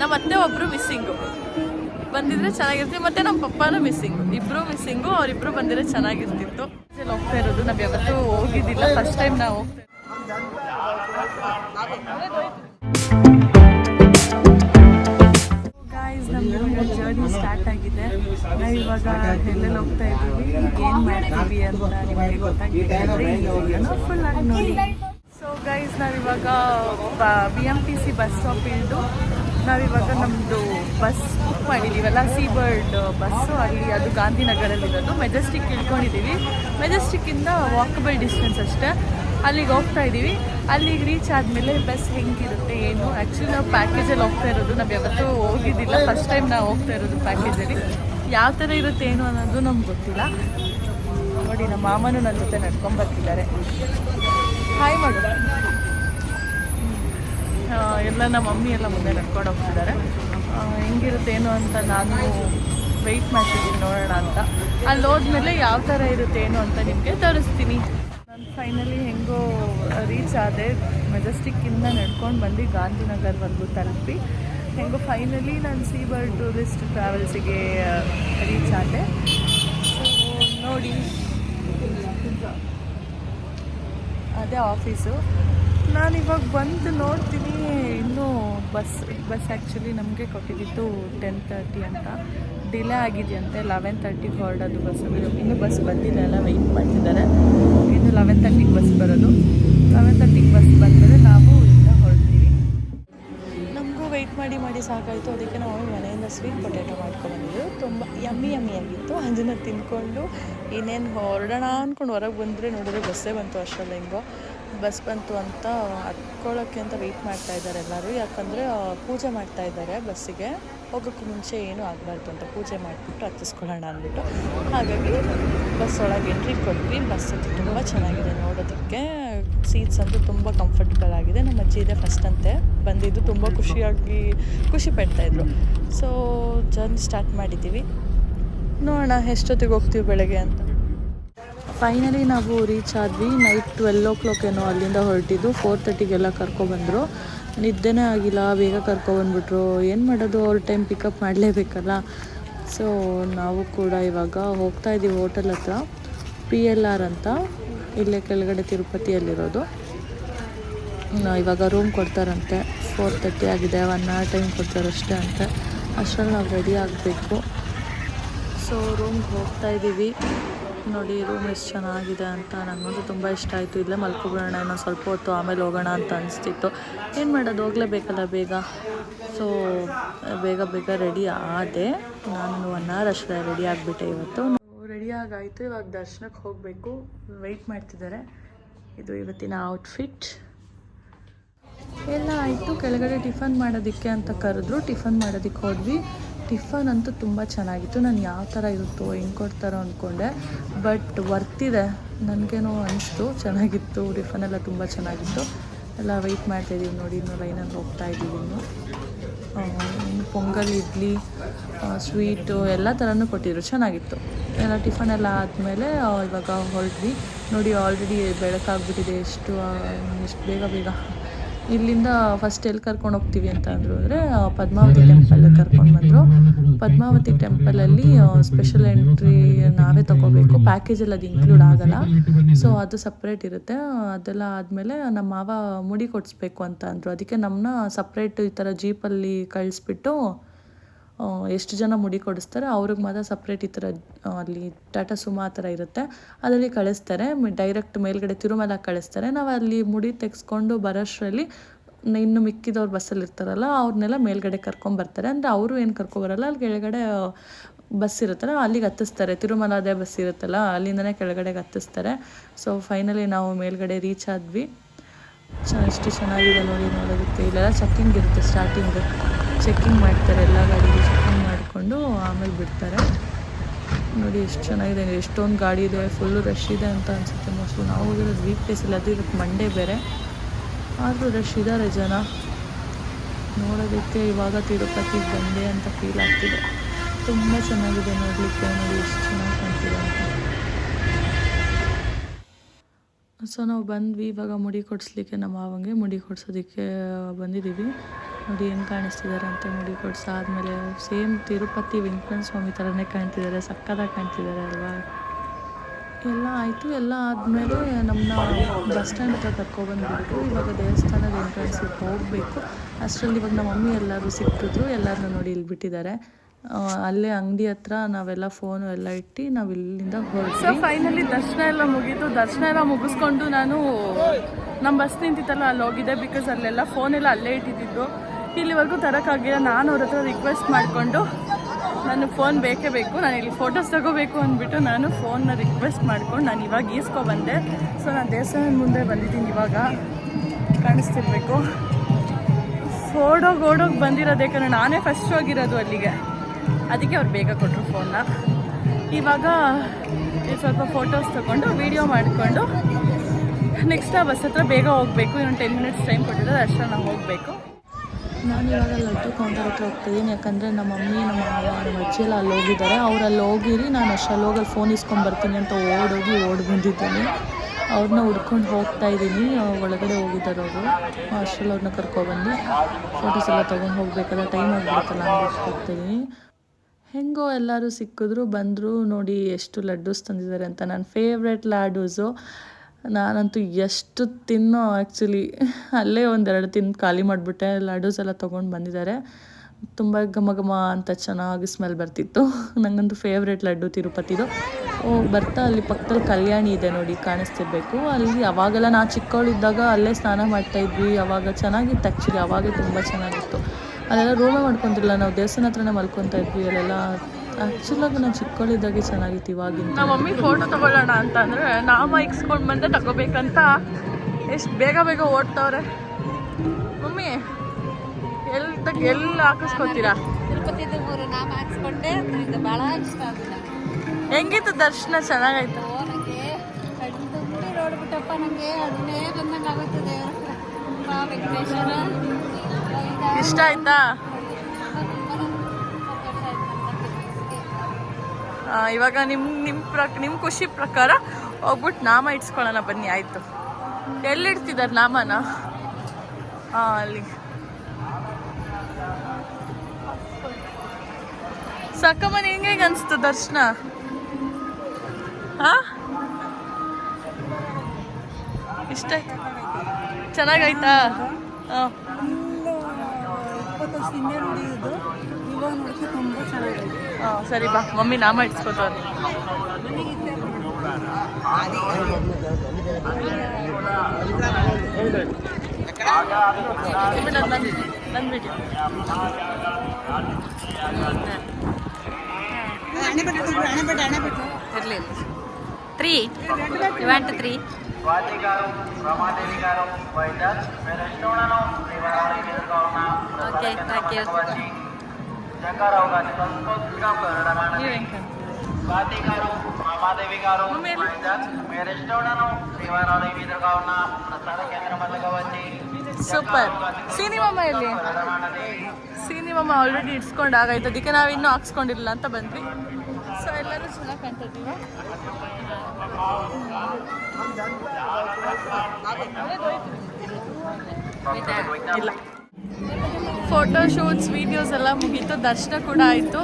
ನಮ್ಮ ಅತ್ತೆ ಒಬ್ರು ಮಿಸ್ಸಿಂಗು ಬಂದಿದ್ರೆ ಚೆನ್ನಾಗಿರ್ತಿತ್ತು ಮತ್ತೆ ನಮ್ಮ ಪಪ್ಪನೂ ಮಿಸ್ಸಿಂಗು ಇಬ್ರು ಮಿಸ್ಸಿಂಗು ಅವರಿಬ್ರು ಬಂದಿದ್ರೆ ಚೆನ್ನಾಗಿರ್ತಿತ್ತು. ಇಲ್ಲಿ ಹೋಗ್ತಾ ಇರೋದು, ನಾವು ಯಾವತ್ತೂ ಹೋಗಿದ್ದಿಲ್ಲ ಫಸ್ಟ್ ಟೈಮ್ ನಾವು ಹೋಗ್ತಾ ಗಾಯ್ಸ್ ನಮ್ಮ ಜರ್ನಿ ಸ್ಟಾರ್ಟ್ ಆಗಿದೆ. ಇವಾಗ ಎಲ್ಲೆಲ್ಲಿ ಹೋಗ್ತಾ ಇದ್ದೀವಿ. ಏನು ಮಾಡ್ತೀವಿ ಅಂತ ನಿಮಗೆ ಗೊತ್ತಾಗಿದೆ ನೋಡಿ. ಸೊ ಗೈಸ್ ನಾವಿವಾಗ B M T C bus stop ಇಳಿದು ನಾವಿವಾಗ ನಮ್ಮದು ಬಸ್ ಬುಕ್ ಮಾಡಿದ್ದೀವಲ್ಲ ಸೀ ಬರ್ಡ್ ಬಸ್ಸು ಅಲ್ಲಿ ಅದು ಗಾಂಧಿನಗರಲ್ಲಿರೋದು. ಮೆಜೆಸ್ಟಿಕ್ ಇಳ್ಕೊಂಡಿದ್ದೀವಿ ಮೆಜೆಸ್ಟಿಕ್ಕಿಂದ ವಾಕಬಲ್ ಡಿಸ್ಟೆನ್ಸ್ ಅಷ್ಟೇ. ಅಲ್ಲಿಗೆ ಹೋಗ್ತಾ ಇದ್ದೀವಿ ಅಲ್ಲಿಗೆ ರೀಚ್ ಆದಮೇಲೆ ಬಸ್ ಹೆಂಗಿರುತ್ತೆ, ಏನು? ಆ್ಯಕ್ಚುಲಿ ನಾವು ಪ್ಯಾಕೇಜಲ್ಲಿ ಹೋಗ್ತಾ ಇರೋದು. ನಾವು ಯಾವತ್ತೂ ಹೋಗಿದ್ದಿಲ್ಲ. ಫಸ್ಟ್ ಟೈಮ್ ನಾವು ಹೋಗ್ತಾ ಇರೋದು ಪ್ಯಾಕೇಜಲ್ಲಿ ಯಾವ ಥರ ಇರುತ್ತೆ, ಏನು ಅನ್ನೋದು ನಮ್ಗೆ ಗೊತ್ತಿಲ್ಲ. ನೋಡಿ, ನಮ್ಮ ಮಾಮನೂ ನನ್ನ ಜೊತೆ ನಡ್ಕೊಂಬರ್ತಿದ್ದಾರೆ ಹಾಯ್ ಮಾಡು. ಎಲ್ಲ ನಮ್ಮ ಮಮ್ಮಿ ಎಲ್ಲ ಮುಂದೆ ನಡ್ಕೊಂಡು ಹೋಗ್ತಿದ್ದಾರೆ. ಹೆಂಗಿರುತ್ತೆ, ಏನು ಅಂತ ನಾನು ವೆಯ್ಟ್ ಮಾಡ್ತಿದ್ದೀನಿ ನೋಡೋಣ ಅಂತ. ಅಲ್ಲಿ ಹೋದ್ಮೇಲೆ ಯಾವ ಥರ ಇರುತ್ತೆ, ಏನು ಅಂತ ನಿಮಗೆ ತೋರಿಸ್ತೀನಿ. ನಾನು ಫೈನಲಿ ಹೆಂಗೋ ರೀಚ್ ಆದೆ. ಮೆಜೆಸ್ಟಿಕ್ಕಿಂದ ನಡ್ಕೊಂಡು ಬಂದು ಗಾಂಧಿನಗರ್ವರೆಗೂ ತಲುಪಿ, ಹೆಂಗೋ ಫೈನಲಿ ನಾನು ಸೀಬರ್ ಟೂರಿಸ್ಟ್ ಟ್ರಾವೆಲ್ಸಿಗೆ ರೀಚ್ ಆದೆ. ಸೊ ನೋಡಿ. ಅದೇ ಆಫೀಸು ನಾನು ಇವಾಗ ಬಂದು ನೋಡ್ತೀನಿ, ಇನ್ನೂ ಬಸ್ ಬಸ್ ಆ್ಯಕ್ಚುಲಿ ನಮಗೆ ಕೊಟ್ಟಿದ್ದಿತ್ತು ಟೆನ್ ತರ್ಟಿ ಅಂತ. ಡಿಲೇ ಆಗಿದೆಯಂತೆ ಲೆವೆನ್ ತರ್ಟಿಗೆ ಹೊರಡೋದು ಬಸ್. ಇನ್ನೂ ಬಸ್ ಬಂದಿಲ್ಲ, ಎಲ್ಲ ವೆಯ್ಟ್ ಮಾಡ್ತಿದ್ದಾರೆ. ಇನ್ನು ಲೆವೆನ್ ತರ್ಟಿಗೆ ಬಸ್ ಬರೋದು. ಲೆವೆನ್ ತರ್ಟಿಗೆ ಬಸ್ ಬಂದರೆ ನಾವು ಇಲ್ಲಿಂದ ಹೊರಡ್ತೀವಿ. ನಮಗೂ ವೆಯ್ಟ್ ಮಾಡಿ ಮಾಡಿ ಸಾಕಾಯಿತು. ಅದಕ್ಕೆ ನಾವು ಮನೆಯಿಂದ ಸ್ವೀಟ್ ಪೊಟ್ಯಾಟೊ ಮಾಡ್ಕೊಬಂದಿದ್ದು ತುಂಬ ಯಮ್ಮಿ ಯಮ್ಮಿ ಆಗಿತ್ತು. ಅದನ್ನು ತಿಂದ್ಕೊಂಡು ಇನ್ನೇನು ಹೊರಡೋಣ ಅಂದ್ಕೊಂಡು ಹೊರಗೆ ಬಂದರೆ ನೋಡಿದ್ರೆ ಬಸ್ಸೇ ಬಂತು ಅಷ್ಟರಲ್ಲಿ ಹೆಂಗೋ ಬಸ್ ಬಂತು ಅಂತ ಹತ್ಕೊಳ್ಳೋಕ್ಕೆ ಅಂತ ವೆಯ್ಟ್ ಮಾಡ್ತಾ ಇದ್ದಾರೆ ಎಲ್ಲರೂ. ಯಾಕಂದರೆ ಪೂಜೆ ಮಾಡ್ತಾ ಇದ್ದಾರೆ ಬಸ್ಸಿಗೆ. ಹೋಗೋಕ್ಕೂ ಮುಂಚೆ ಏನೂ ಆಗಬಾರ್ದು ಅಂತ ಪೂಜೆ ಮಾಡಿಬಿಟ್ಟು ಹತ್ತಿಸ್ಕೊಳ್ಳೋಣ ಅಂದ್ಬಿಟ್ಟು. ಹಾಗಾಗಿ ಬಸ್ ಒಳಗೆ ಎಂಟ್ರಿ ಕೊಟ್ವಿ. ಬಸ್ ಅಂತೂ ತುಂಬ ಚೆನ್ನಾಗಿದೆ ನೋಡೋದಕ್ಕೆ. ಸೀಟ್ಸ್ ಅಂತೂ ತುಂಬ ಕಂಫರ್ಟಬಲ್ ಆಗಿದೆ. ನಮ್ಮ ಅಜ್ಜಿ ಇದೆ ಫಸ್ಟ್ ಅಂತೆ. ಬಂದಿದ್ದು ತುಂಬ ಖುಷಿಯಾಗಿ ಖುಷಿ ಪಡ್ತಾಯಿದ್ರು ಸೊ ಜರ್ನಿ ಸ್ಟಾರ್ಟ್ ಮಾಡಿದ್ದೀವಿ. ನೋಡೋಣ ಎಷ್ಟೊತ್ತಿಗೆ ಹೋಗ್ತೀವಿ ಬೆಳಗ್ಗೆ ಅಂತ. ಫೈನಲಿ ನಾವು ರೀಚ್ ಆದ್ವಿ. ನೈಟ್ ಟ್ವೆಲ್ ಓ ಕ್ಲಾಕ್ ಏನೋ ಅಲ್ಲಿಂದ ಹೊರಟಿದ್ದು. ಫೋರ್ ತರ್ಟಿಗೆಲ್ಲ ಕರ್ಕೊಬಂದರು ನಿದ್ದೆನೇ ಆಗಿಲ್ಲ. ಬೇಗ ಕರ್ಕೊಬಂದ್ಬಿಟ್ರು ಏನು ಮಾಡೋದು? ಅವ್ರ ಟೈಮ್ ಪಿಕಪ್ ಮಾಡಲೇಬೇಕಲ್ಲ? ಸೊ ನಾವು ಕೂಡ ಇವಾಗ ಹೋಗ್ತಾ ಇದ್ದೀವಿ ಹೋಟೆಲ್ ಹತ್ರ. ಪಿ ಎಲ್ ಆರ್ ಅಂತ. ಇಲ್ಲೇ ಕೆಳಗಡೆ ತಿರುಪತಿಯಲ್ಲಿರೋದು. ಇವಾಗ ರೂಮ್ ಕೊಡ್ತಾರಂತೆ. ಫೋರ್ ತರ್ಟಿ ಆಗಿದೆ. ಒನ್ ಅವರ್ ಟೈಮ್ ಕೊಡ್ತಾರಷ್ಟೇ ಅಂತೆ. ಅಷ್ಟರಲ್ಲಿ ನಾವು ರೆಡಿ ಆಗಬೇಕು. ಸೊ ರೂಮ್ಗೆ ಹೋಗ್ತಾ ಇದ್ದೀವಿ. ನೋಡಿ ರೂಮ್ ಎಷ್ಟು ಚೆನ್ನಾಗಿದೆ ಅಂತ ನನಗಂತೂ ತುಂಬ ಇಷ್ಟ ಆಯಿತು. ಇಲ್ಲೇ ಮಲ್ಕೊಬಿಡೋಣ, ಇನ್ನೊಂದು ಸ್ವಲ್ಪ ಹೊತ್ತು ಆಮೇಲೆ ಹೋಗೋಣ ಅಂತ ಅನಿಸ್ತಿತ್ತು. ಏನು ಮಾಡೋದು ಹೋಗಲೇಬೇಕಲ್ಲ ಬೇಗ. ಸೊ ಬೇಗ ಬೇಗ ರೆಡಿ ಆದೆ. ನಾನು ಒನ್ ಅವರ್ ಅಷ್ಟೇ ರೆಡಿ ಆಗಿಬಿಟ್ಟೆ ಇವತ್ತು. ರೆಡಿ ಆಗಾಯಿತು, ಇವಾಗ ದರ್ಶನಕ್ಕೆ ಹೋಗಬೇಕು. ವೆಯ್ಟ್ ಮಾಡ್ತಿದ್ದಾರೆ ಇದು ಇವತ್ತಿನ ಔಟ್ಫಿಟ್ ಎಲ್ಲ ಆಯಿತು, ಕೆಳಗಡೆ ಟಿಫನ್ ಮಾಡೋದಕ್ಕೆ ಅಂತ ಕರೆದ್ರು. ಟಿಫನ್ ಮಾಡೋದಕ್ಕೆ ಹೋದ್ವಿ. ಟಿಫನ್ ಅಂತೂ ತುಂಬ ಚೆನ್ನಾಗಿತ್ತು. ನಾನು ಯಾವ ಥರ ಇರುತ್ತೋ, ಹೆಂಗೆ ಕೊಡ್ತಾರೋ ಅಂದ್ಕೊಂಡೆ ಬಟ್ ವರ್ತಿದೆ. ನನಗೇನೋ ಅನಿಸ್ತು. ಚೆನ್ನಾಗಿತ್ತು. ಟಿಫನ್ ಎಲ್ಲ ತುಂಬ ಚೆನ್ನಾಗಿತ್ತು. ಎಲ್ಲ ವೆಯ್ಟ್ ಮಾಡ್ತಾಯಿದ್ದೀವಿ ನೋಡಿ. ಇನ್ನೂ ಲೈನಲ್ಲಿ ಹೋಗ್ತಾ ಇದ್ದೀವಿ ಇನ್ನು. ಪೊಂಗಲ್, ಇಡ್ಲಿ ಸ್ವೀಟು ಎಲ್ಲ ಥರನೂ ಕೊಟ್ಟಿದ್ರು. ಚೆನ್ನಾಗಿತ್ತು. ಎಲ್ಲ ಟಿಫನ್ ಎಲ್ಲ ಆದಮೇಲೆ ಇವಾಗ ಹೊರಟ್ವಿ. ನೋಡಿ ಆಲ್ರೆಡಿ ಬೆಳಕಾಗ್ಬಿಟ್ಟಿದೆ. ಎಷ್ಟು ಎಷ್ಟು ಬೇಗ ಬೇಗ ಇಲ್ಲಿಂದ ಫಸ್ಟ್ ಎಲ್ಲಿ ಕರ್ಕೊಂಡು ಹೋಗ್ತೀವಿ ಅಂತ ಅಂದರು ಅಂದರೆ ಪದ್ಮಾವತಿ ಟೆಂಪಲ್ ಕರ್ಕೊಂಡು ಬಂದರು. ಪದ್ಮಾವತಿ ಟೆಂಪಲಲ್ಲಿ ಸ್ಪೆಷಲ್ ಎಂಟ್ರಿ ನಾವೇ ತಗೋಬೇಕು. ಪ್ಯಾಕೇಜಲ್ಲಿ ಅದು ಇನ್ಕ್ಲೂಡ್ ಆಗಲ್ಲ. ಸೊ ಅದು ಸಪ್ರೇಟ್ ಇರುತ್ತೆ. ಅದೆಲ್ಲ ಆದಮೇಲೆ ನಮ್ಮ ಮಾವ ಮುಡಿ ಕೊಡಿಸ್ಬೇಕು ಅಂತ ಅಂದರು. ಅದಕ್ಕೆ ನಮ್ಮನ್ನ ಸಪ್ರೇಟ್ ಈ ಥರ ಜೀಪಲ್ಲಿ ಕಳಿಸ್ಬಿಟ್ಟು ಎಷ್ಟು ಜನ ಮುಡಿ ಕೊಡಿಸ್ತಾರೆ, ಅವ್ರಿಗೆ ಮಾತ್ರ ಸಪ್ರೇಟ್ ಈ ಥರ ಅಲ್ಲಿ ಟಾಟಾ ಸುಮಾ ಆ ಥರ ಇರುತ್ತೆ. ಅದರಲ್ಲಿ ಕಳಿಸ್ತಾರೆ ಡೈರೆಕ್ಟ್ ಮೇಲ್ಗಡೆ ತಿರುಮಲ ಕಳಿಸ್ತಾರೆ. ನಾವು ಅಲ್ಲಿ ಮುಡಿ ತೆಗೆಸ್ಕೊಂಡು ಬರೋಷ್ಟರಲ್ಲಿ ಇನ್ನು ಮಿಕ್ಕಿದವ್ರು ಬಸ್ಸಲ್ಲಿ ಇರ್ತಾರಲ್ಲ ಅವ್ರನ್ನೆಲ್ಲ ಮೇಲ್ಗಡೆ ಕರ್ಕೊಂಬರ್ತಾರೆ ಅಂದರೆ ಅವರು ಏನು ಕರ್ಕೊಬರಲ್ಲ ಅಲ್ಲಿ ಕೆಳಗಡೆ ಬಸ್ ಇರುತ್ತಲ್ಲ, ಅಲ್ಲಿಗೆ ಹತ್ತಿಸ್ತಾರೆ. ತಿರುಮಲದೇ ಬಸ್ ಇರುತ್ತಲ್ಲ, ಅಲ್ಲಿಂದನೇ ಕೆಳಗಡೆಗೆ ಹತ್ತಿಸ್ತಾರೆ. ಸೊ ಫೈನಲಿ ನಾವು ಮೇಲ್ಗಡೆ ರೀಚ್ ಆದ್ವಿ. ಎಷ್ಟು ಚೆನ್ನಾಗಿದೆ ನೋಡಿ ನೋಡೋದಕ್ಕೆ. ಇಲ್ಲೆಲ್ಲ ಚೆಕ್ಕಿಂಗ್ ಇರುತ್ತೆ ಸ್ಟಾರ್ಟಿಂಗ್ ಚೆಕ್ಕಿಂಗ್ ಮಾಡ್ತಾರೆ, ಎಲ್ಲ ಗಾಡಿಗೂ ಚೆಕ್ಕಿಂಗ್ ಮಾಡಿಕೊಂಡು ಆಮೇಲೆ ಬಿಡ್ತಾರೆ. ನೋಡಿ ಎಷ್ಟು ಚೆನ್ನಾಗಿದೆ, ಎಷ್ಟೊಂದು ಗಾಡಿ ಇದೆ ಫುಲ್ಲು ರಶ್ ಇದೆ ಅಂತ ಅನಿಸುತ್ತೆ ಮೋಸ್ಟ್ಲಿ ನಾವು ಹೋಗಿರೋದು ವೀಕ್ ಡೇಸಲ್ಲಿ ಅದು ಇವತ್ತು ಮಂಡೇ ಬೇರೆ. ಆದರೂ ರಶ್ ಇದ್ದಾರೆ ಜನ. ನೋಡೋದಕ್ಕೆ ಇವಾಗ ತಿರುಪತಿಗೆ ಬಂದೆ ಅಂತ ಫೀಲ್ ಆಗ್ತಿದೆ. ತುಂಬ ಚೆನ್ನಾಗಿದೆ ನೋಡಲಿಕ್ಕೆ, ನೋಡಿ ಎಷ್ಟು ಚೆನ್ನಾಗಿ ಕಾಣ್ತಿದೆ ಅಂತ. ಸೊ ನಾವು ಬಂದ್ವಿ, ಇವಾಗ ಮುಡಿ ಕೊಡಿಸ್ಲಿಕ್ಕೆ ನಮ್ಮ ಮಾವಂಗೆ ಮುಡಿ ಕೊಡ್ಸೋದಕ್ಕೆ, ಬಂದಿದ್ದೀವಿ. ನೋಡಿ ಹೆಂಗೆ ಕಾಣಿಸ್ತಿದ್ದಾರೆ ಅಂತ ಮುಡಿ ಕೊಡ್ಸಾದ್ಮೇಲೆ ಸೇಮ್ ತಿರುಪತಿ ವೆಂಕಟರಮಣ ಸ್ವಾಮಿ ಥರನೇ ಕಾಣ್ತಿದ್ದಾರೆ ಸಕ್ಕತ್ತಾಗಿ ಕಾಣ್ತಿದ್ದಾರೆ ಅಲ್ವಾ? ಎಲ್ಲ ಆಯಿತು, ಎಲ್ಲ ಆದಮೇಲೆ ನಮ್ಮನ್ನ ಬಸ್ ಸ್ಟ್ಯಾಂಡ್ ಹತ್ರ ಕರ್ಕೊಬಂದ್ಬಿಟ್ಟು ಇವಾಗ ದೇವಸ್ಥಾನದ ಎಂಟ್ರೆನ್ಸಿಗೆ ಹೋಗಬೇಕು. ಅಷ್ಟರಲ್ಲಿ ಇವಾಗ ನಮ್ಮ ಮಮ್ಮಿ ಎಲ್ಲರೂ ಸಿಕ್ಕಿದ್ರು ಎಲ್ಲರನ್ನೂ ನೋಡಿ ಇಲ್ಲಿ ಬಿಟ್ಟಿದ್ದಾರೆ. ಅಲ್ಲೇ ಅಂಗಡಿ ಹತ್ರ ನಾವೆಲ್ಲ ಫೋನು ಎಲ್ಲ ಇಟ್ಟು ನಾವು ಇಲ್ಲಿಂದ ಸೊ ಫೈನಲಿ ದರ್ಶನ ಎಲ್ಲ ಮುಗೀತು. ದರ್ಶನ ಎಲ್ಲ ಮುಗಿಸ್ಕೊಂಡು ನಾನು ನಮ್ಮ ಬಸ್ ನಿಂತಿತ್ತಲ್ಲ, ಅಲ್ಲಿ ಹೋಗಿದ್ದೆ ಬಿಕಾಸ್ ಅಲ್ಲೆಲ್ಲ ಫೋನೆಲ್ಲ ಅಲ್ಲೇ ಇಟ್ಟಿದ್ದು. ಇಲ್ಲಿವರೆಗೂ ತರೋಕ್ಕಾಗಿಲ್ಲ. ನಾನು ಅವ್ರ ಹತ್ರ ರಿಕ್ವೆಸ್ಟ್ ಮಾಡಿಕೊಂಡು ನಾನು ಫೋನ್ ಬೇಕೇ ಬೇಕು. ನಾನು ಇಲ್ಲಿ ಫೋಟೋಸ್ ತಗೋಬೇಕು ಅಂದ್ಬಿಟ್ಟು ನಾನು ಫೋನ್ನ ರಿಕ್ವೆಸ್ಟ್ ಮಾಡ್ಕೊಂಡು ನಾನು ಇವಾಗ ಈಸ್ಕೊ ಬಂದೆ. ಸೊ ನಾನು ದೇವಸ್ಥಾನದ ಮುಂದೆ ಬಂದಿದ್ದೀನಿ ಇವಾಗ. ಕಾಣಿಸ್ತಿರ್ಬೇಕು. ಓಡೋಗಿ ಓಡೋಗಿ ಬಂದಿರೋದು ಯಾಕಂದರೆ ನಾನೇ ಫಸ್ಟ್ ಹೋಗಿರೋದು ಅಲ್ಲಿಗೆ. ಅದಕ್ಕೆ ಅವ್ರು ಬೇಗ ಕೊಟ್ಟರು ಫೋನ್ನ ಇವಾಗ ಸ್ವಲ್ಪ ಫೋಟೋಸ್ ತೊಗೊಂಡು ವೀಡಿಯೋ ಮಾಡಿಕೊಂಡು ನೆಕ್ಸ್ಟ್ ಆ ಬಸ್ ಹತ್ರ ಬೇಗ ಹೋಗಬೇಕು. ಇನ್ನೊಂದು ಟೆನ್ ಮಿನಿಟ್ಸ್ ಟೈಮ್ ಕೊಟ್ಟಿದ್ರೆ ಅಷ್ಟರಲ್ಲಿ ನಾವು ಹೋಗಬೇಕು. ನಾನು ಇವಾಗ ಲಡ್ಡು ಕೌಂಟರ್ ಹತ್ರ ಹೋಗ್ತಿದ್ದೀನಿ ಯಾಕಂದರೆ ನಮ್ಮ ಮಮ್ಮಿ, ನಮ್ಮ ಮಾವ, ನಮ್ಮ ಅಜ್ಜಿ ಎಲ್ಲ ಅಲ್ಲಿ ಹೋಗಿದ್ದಾರೆ. ಅವ್ರು ಅಲ್ಲಿ ಹೋಗಿರಿ, ನಾನು ಅಷ್ಟಲ್ಲಿ ಹೋಗಲ್ಲಿ ಫೋನ್ ಇಸ್ಕೊಂಡು ಬರ್ತೀನಿ ಅಂತ ಓಡೋಗಿ ಓಡಿ ಬಂದಿದ್ದೀನಿ ಅವ್ರನ್ನ ಹುಡ್ಕೊಂಡು ಹೋಗ್ತಾ ಇದ್ದೀನಿ. ಒಳಗಡೆ ಹೋಗಿದ್ದಾರೆ ಅವರು. ಅಷ್ಟರಲ್ಲಿ ಅವ್ರನ್ನ ಕರ್ಕೊಬಂದು ಫೋಟೋಸ್ ಎಲ್ಲ ತೊಗೊಂಡು ಹೋಗಬೇಕಲ್ಲ ಟೈಮ್ ಆಗಿಬಿಡುತ್ತಲ್ಲ ಅಂತ ಹೋಗ್ತೀನಿ. ಹೆಂಗೋ ಎಲ್ಲರೂ ಸಿಕ್ಕಿದ್ರು, ಬಂದರು ನೋಡಿ ಎಷ್ಟು ಲಡ್ಡೂಸ್ ತಂದಿದ್ದಾರೆ ಅಂತ. ನನ್ನ ಫೇವ್ರೆಟ್ ಲಾಡೂಸು ನಾನಂತೂ ಎಷ್ಟು ತಿನ್ನೋ ಆ್ಯಕ್ಚುಲಿ ಅಲ್ಲೇ ಒಂದೆರಡು ತಿಂದು ಖಾಲಿ ಮಾಡಿಬಿಟ್ಟೆ, ಲಾಡೂಸ್ ಎಲ್ಲ ತೊಗೊಂಡು ಬಂದಿದ್ದಾರೆ. ತುಂಬ ಘಮ ಘಮ ಅಂತ ಚೆನ್ನಾಗಿ ಸ್ಮೆಲ್ ಬರ್ತಿತ್ತು. ನನಗಂತೂ ಫೇವ್ರೇಟ್ ಲಡ್ಡು ತಿರುಪತಿದು. ಓ, ಬರ್ತಾ ಅಲ್ಲಿ ಪಕ್ಕದಲ್ಲಿ ಕಲ್ಯಾಣಿ ಇದೆ ನೋಡಿ, ಕಾಣಿಸ್ತಿರ್ಬೇಕು. ಅಲ್ಲಿ ಅವಾಗೆಲ್ಲ ನಾ ಚಿಕ್ಕವಳಿದ್ದಾಗ ಅಲ್ಲೇ ಸ್ನಾನ ಮಾಡ್ತಾ ಇದ್ವಿ. ಅವಾಗ ಚೆನ್ನಾಗಿತ್ತು ಆ್ಯಕ್ಚುಲಿ ಅವಾಗೇ ತುಂಬ ಚೆನ್ನಾಗಿತ್ತು. ಅಲ್ಲೆಲ್ಲ ರೂಮೇ ಮಾಡ್ಕೊತಿರಲಿಲ್ಲ ನಾವು ದೇವಸ್ಥಾನ ಹತ್ರನೇ ಮಲ್ಕೊತಾ ಇದ್ವಿ, ಅಲ್ಲೆಲ್ಲ ಆ್ಯಕ್ಚುಲಾಗಿ ನಾನು ಚಿಕ್ಕವಳಿದ್ದಾಗೆ ಚೆನ್ನಾಗಿತ್ತು ಇವಾಗ ನಮ್ಮ ಮಮ್ಮಿ ಫೋಟೋ ತಗೊಳ್ಳೋಣ ಅಂತ ಅಂದರೆ ನಾಮ ಇಕ್ಸ್ಕೊಂಡು ಬಂದೆ ತಗೋಬೇಕಂತ. ಎಷ್ಟು ಬೇಗ ಬೇಗ ಓಡ್ತವ್ರೆ. ಮಮ್ಮಿ ಎಲ್ಲಿ ತಗ ಎಲ್ಲಿ ಹಾಕಿಸ್ಕೊತೀರಾ? ಭಾಳ ಇಷ್ಟ ಹೆಂಗಿತ್ತು ದರ್ಶನ? ಚೆನ್ನಾಗಾಯ್ತು? ನನಗೆ ನೋಡ್ಬಿಟ್ಟಪ್ಪ ಅದನ್ನೇ ಬಂದಂಗೆ ಆಗುತ್ತೆ ದೇವರ ತುಂಬ ವೆಂಕಟೇಶ್ವರ. ಇಷ್ಟ ಆಯ್ತಾ? ಇವಾಗ ನಿಮ್ಮ ನಿಮ್ಮ ಪ್ರ ನಿಮ್ಮ ಖುಷಿ ಪ್ರಕಾರ ಹೋಗ್ಬಿಟ್ಟು ನಾಮ ಇಟ್ಸ್ಕೊಳ್ಳೋಣ ಬನ್ನಿ, ಆಯಿತು. ಎಲ್ಲಿಡ್ತಿದ್ದಾರೆ ನಾಮನ? ಹಾಂ ಅಲ್ಲಿ. ಸಕ್ಕಮ್ಮನ ಹೆಂಗೆ ಅನಿಸ್ತು ದರ್ಶನ? ಹಾಂ ಇಷ್ಟ ಆಯ್ತು? ಚೆನ್ನಾಗಾಯ್ತಾ? ಹಾಂ ಇಪ್ಪತ್ತು ಇವಾಗ ನೋಡೋಕ್ಕೆ ತುಂಬ ಚೆನ್ನಾಗಿದೆ. ಸರಿ ಬಾ ಮಮ್ಮಿ ನಾಮ ಇಟ್ಸ್ಕೊತವ್ರೆ ಬಂದ್ಬಿಟ್ಟು ಇರಲಿ three you want three Swati గారు రమాదేవి గారు వైజాగ్ మీరు ఇష్టములను శ్రీవరాలి ఎదురుగా ఉన్న ఓకే థ్యాంక్ యూ వచ్చి జంగారావు గారి సంస్కృతిగా రవాణా ನೀವು ಹೆಂಗೆ స్వాతి గారు రమాదేవి గారు మీరు? వైజాగ్ మీరు ఇష్టములను శ్రీవరాలి ఎదురుగా ఉన్న ప్రసార కేంద్రం వద్దకు వచ్చి ಸೂಪರ್ ಸಿನಿಮಾ ಎಲ್ಲಿ రవాణాది ಸಿನಿಮಾ ಆಲ್ರೆಡಿ ಇಡ್ಸ್ಕೊಂಡು ಆಗಾಯ್ತು ಅದಕ್ಕೆ ನಾವು ಇನ್ನೂ ಹಾಕ್ಸ್ಕೊಂಡಿಲ್ಲ ಅಂತ ಬಂದ್ವಿ ಸೊ ಎಲ್ಲರೂ ಚೆನ್ನಾಗಿ ಕಾಣ್ತಿದ್ದೀವ ಇಲ್ಲ ಫೋಟೋ ಶೂಟ್ಸ್ ವೀಡಿಯೋಸ್ ಎಲ್ಲ ಮುಗೀತು, ದರ್ಶನ ಕೂಡ ಆಯಿತು.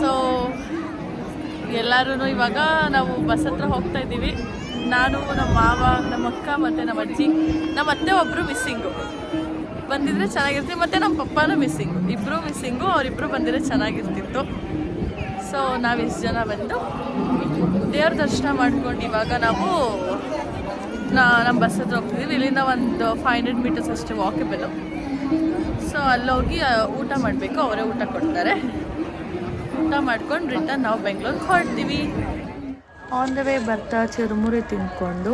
ಸೊ ಎಲ್ಲರೂ ಇವಾಗ ನಾವು ಬಸ್ ಹತ್ರ ಹೋಗ್ತಾ ಇದ್ದೀವಿ. ನಾನು, ನಮ್ಮ ಮಾವ, ನಮ್ಮ ಅಕ್ಕ ಮತ್ತು ನಮ್ಮ ಅಜ್ಜಿ, ನಮ್ಮ ಅತ್ತೆ ಒಬ್ಬರು ಮಿಸ್ಸಿಂಗು ಬಂದಿದ್ರೆ ಚೆನ್ನಾಗಿರ್ತೀವಿ ಮತ್ತು ನಮ್ಮ ಪಪ್ಪನೂ ಮಿಸ್ಸಿಂಗು ಇಬ್ಬರು ಮಿಸ್ಸಿಂಗು ಅವರಿಬ್ಬರು ಬಂದಿದ್ರೆ ಚೆನ್ನಾಗಿರ್ತಿತ್ತು. ಸೊ ನಾವು ಇಷ್ಟು ಜನ ಬಂದು, ದೇವ್ರ ದರ್ಶನ ಮಾಡ್ಕೊಂಡು ಇವಾಗ ನಾವು ನಮ್ಮ ಬಸ್ ಹತ್ರ ಹೋಗ್ತಿದ್ದೀವಿ ಇಲ್ಲಿಂದ ಒಂದು ಫೈವ್ ಹಂಡ್ರೆಡ್ ಮೀಟರ್ಸ್ ಅಷ್ಟೇ ವಾಕಬಲು ಸೊ ಅಲ್ಲೋಗಿ ಊಟ ಮಾಡಬೇಕು ಅವರೇ ಊಟ ಕೊಡ್ತಾರೆ. ಊಟ ಮಾಡ್ಕೊಂಡು ರಿಟರ್ನ್ ನಾವು ಬೆಂಗಳೂರಿಗೆ ಹೊರಡ್ತೀವಿ ಆನ್ ದ ವೇ ಬರ್ತಾ ಚುರುಮುರಿ ತಿಂದ್ಕೊಂಡು.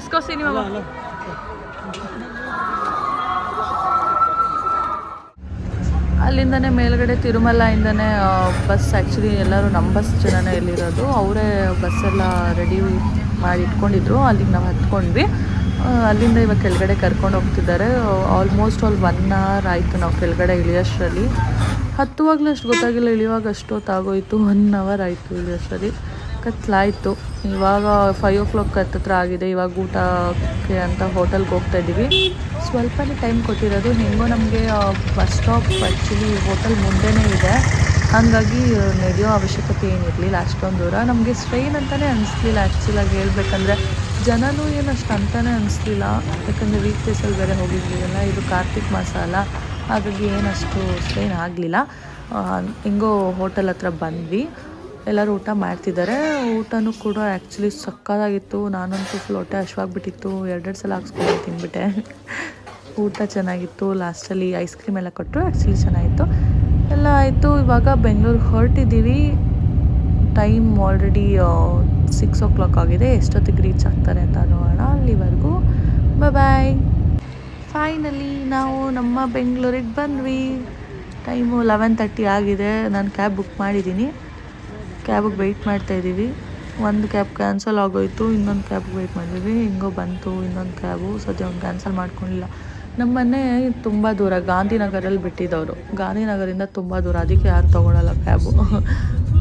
ಇಸ್ಕೋ ಸಿನಿಮಾ ಅಲ್ಲಿಂದನೇ ಮೇಲ್ಗಡೆ ತಿರುಮಲಯಿಂದನೇ ಬಸ್ ಆ್ಯಕ್ಚುಲಿ ಎಲ್ಲರೂ ನಮ್ಮ ಬಸ್ ಜನನೇ ಇಲ್ಲಿರೋದು ಅವರೇ ಬಸ್ಸೆಲ್ಲ ಎಲ್ಲ ರೆಡಿ ಮಾಡಿ ಇಟ್ಕೊಂಡಿದ್ರು ಅಲ್ಲಿಗೆ ನಾವು ಹತ್ಕೊಂಡ್ವಿ. ಅಲ್ಲಿಂದ ಇವಾಗ ಕೆಳಗಡೆ ಕರ್ಕೊಂಡು ಹೋಗ್ತಿದ್ದಾರೆ. ಆಲ್ಮೋಸ್ಟ್ ಆಲ್ ಒನ್ ಅವರ್ ಆಯಿತು ನಾವು ಕೆಳಗಡೆ ಇಳಿಯೋಷ್ಟರಲ್ಲಿ. ಹತ್ತುವಾಗಲೂ ಅಷ್ಟು ಗೊತ್ತಾಗಿಲ್ಲ, ಇಳಿಯುವಾಗ ಅಷ್ಟೊತ್ತಾಗೋಯಿತು ಒನ್ ಅವರ್ ಆಯಿತು ಇಳಿಯೋಷ್ಟರಲ್ಲಿ. ಕತ್ಲಾಯಿತು. ಇವಾಗ ಫೈವ್ ಓ ಕ್ಲಾಕ್ ಹತ್ತತ್ರ ಆಗಿದೆ. ಇವಾಗ ಊಟಕ್ಕೆ ಅಂತ ಹೋಟೆಲ್ಗೆ ಹೋಗ್ತಾ ಇದ್ದೀವಿ. ಸ್ವಲ್ಪನೇ ಟೈಮ್ ಕೊಟ್ಟಿರೋದು. ಹೆಂಗೋ ನಮಗೆ ಬಸ್ ಸ್ಟಾಪ್ ಆ್ಯಕ್ಚುಲಿ ಹೋಟೆಲ್ ಮುಂದೆನೇ ಇದೆ. ಹಾಗಾಗಿ ನಡೆಯೋ ಅವಶ್ಯಕತೆ ಏನಿರಲಿಲ್ಲ ಅಷ್ಟೊಂದು ದೂರ. ನಮಗೆ ಸ್ಟ್ರೈನ್ ಅಂತಲೇ ಅನಿಸ್ಲಿಲ್ಲ ಆ್ಯಕ್ಚುಲಾಗಿ ಹೇಳ್ಬೇಕಂದ್ರೆ. ಜನನೂ ಏನು ಅಷ್ಟು ಅಂತಲೇ ಅನಿಸ್ಲಿಲ್ಲ. ಯಾಕಂದರೆ ವೀಕ್ ಡೇಸಲ್ಲಿ ಬೇರೆ ಹೋಗಿದ್ದೀವಲ್ಲ ಇದು ಕಾರ್ತಿಕ್ ಮಾಸ ಅಲ್ಲ. ಹಾಗಾಗಿ ಏನಷ್ಟು ಸ್ಟ್ರೈನ್ ಆಗಲಿಲ್ಲ. ಹೆಂಗೋ ಹೋಟೆಲ್ ಹತ್ರ ಬಂದ್ವಿ. ಎಲ್ಲರೂ ಊಟ ಮಾಡ್ತಿದ್ದಾರೆ. ಊಟನೂ ಕೂಡ ಆ್ಯಕ್ಚುಲಿ ಸಕ್ಕತ್ತಾಗಿತ್ತು. ನಾನಂತೂ ಫುಲ್ ಹೊಟ್ಟೆ ಹಶ್ವಾಗ್ಬಿಟ್ಟಿತ್ತು ಎರಡೆರಡು ಸಲ ಹಾಕ್ಸ್ಕೊಂಡು ತಿಂದ್ಬಿಟ್ಟೆ. ಊಟ ಚೆನ್ನಾಗಿತ್ತು. ಲಾಸ್ಟಲ್ಲಿ ಐಸ್ ಕ್ರೀಮ್ ಎಲ್ಲ ಕೊಟ್ಟರು. ಆ್ಯಕ್ಚುಲಿ ಚೆನ್ನಾಗಿತ್ತು. ಎಲ್ಲ ಆಯಿತು. ಇವಾಗ ಬೆಂಗಳೂರಿಗೆ ಹೊರಟಿದ್ದೀವಿ. Time already six o'clock ಆಗಿದೆ. ಎಷ್ಟೊತ್ತಿಗೆ ರೀಚ್ ಆಗ್ತಾರೆ ಅಂತ ನೋಡೋಣ ಅಲ್ಲಿವರೆಗೂ. ಬಾಯ್ ಫೈನಲಿ ನಾವು ನಮ್ಮ ಬೆಂಗಳೂರಿಗೆ ಬಂದ್ವಿ. ಟೈಮು ಲೆವೆನ್ ತರ್ಟಿ ಆಗಿದೆ. ನಾನು ಕ್ಯಾಬ್ ಬುಕ್ ಮಾಡಿದ್ದೀನಿ. ಕ್ಯಾಬಿಗೆ ವೆಯ್ಟ್ ಮಾಡ್ತಾ ಇದ್ದೀವಿ. ಒಂದು ಕ್ಯಾಬ್ ಕ್ಯಾನ್ಸಲ್ ಆಗೋಯ್ತು. ಇನ್ನೊಂದು ಕ್ಯಾಬ್ಗೆ ವೆಯ್ಟ್ ಮಾಡಿದ್ವಿ. ಹಿಂಗೋ ಬಂತು ಇನ್ನೊಂದು ಕ್ಯಾಬು ಸದ್ಯ ಒಂದು ಕ್ಯಾನ್ಸಲ್ ಮಾಡ್ಕೊಂಡಿಲ್ಲ. ನಮ್ಮ ಮನೆ ತುಂಬ ದೂರ, ಗಾಂಧಿನಗರಲ್ಲಿ ಬಿಟ್ಟಿದ್ದವರು. ಗಾಂಧಿನಗರಿಂದ ತುಂಬ ದೂರ. ಅದಕ್ಕೆ ಯಾರು ತೊಗೊಳಲ್ಲ ಕ್ಯಾಬು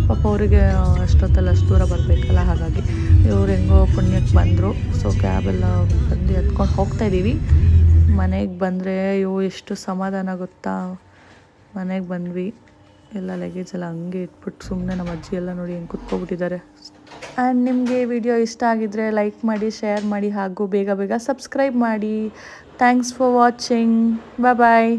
ಪಾಪ ಅವರಿಗೆ ಅಷ್ಟೊತ್ತಲ್ಲಿ ಅಷ್ಟು ದೂರ ಬರಬೇಕಲ್ಲ, ಹಾಗಾಗಿ ಇವ್ರು ಹೆಂಗೋ ಪುಣ್ಯಕ್ಕೆ ಬಂದರು. ಸೊ ಕ್ಯಾಬೆಲ್ಲ ಬಂದು ಎತ್ಕೊಂಡು ಹೋಗ್ತಾ ಇದ್ದೀವಿ. ಮನೆಗೆ ಬಂದರೆ, ಅಯ್ಯೋ, ಎಷ್ಟು ಸಮಾಧಾನ ಗೊತ್ತಾ? ಮನೆಗೆ ಬಂದ್ವಿ. ಎಲ್ಲ ಲಗೇಜ್ ಎಲ್ಲ ಹಂಗೆ ಇಟ್ಬಿಟ್ಟು ಸುಮ್ಮನೆ ನಮ್ಮ ಅಜ್ಜಿ ಎಲ್ಲ ನೋಡಿ ಹೆಂಗೆ ಕುತ್ಕೊಬಿಟ್ಟಿದ್ದಾರೆ. ಆ್ಯಂಡ್ ನಿಮಗೆ ವಿಡಿಯೋ ಇಷ್ಟ ಆಗಿದ್ರೆ ಲೈಕ್ ಮಾಡಿ ಶೇರ್ ಮಾಡಿ ಹಾಗೂ ಬೇಗ ಬೇಗ ಸಬ್ಸ್ಕ್ರೈಬ್ ಮಾಡಿ. Thanks for watching bye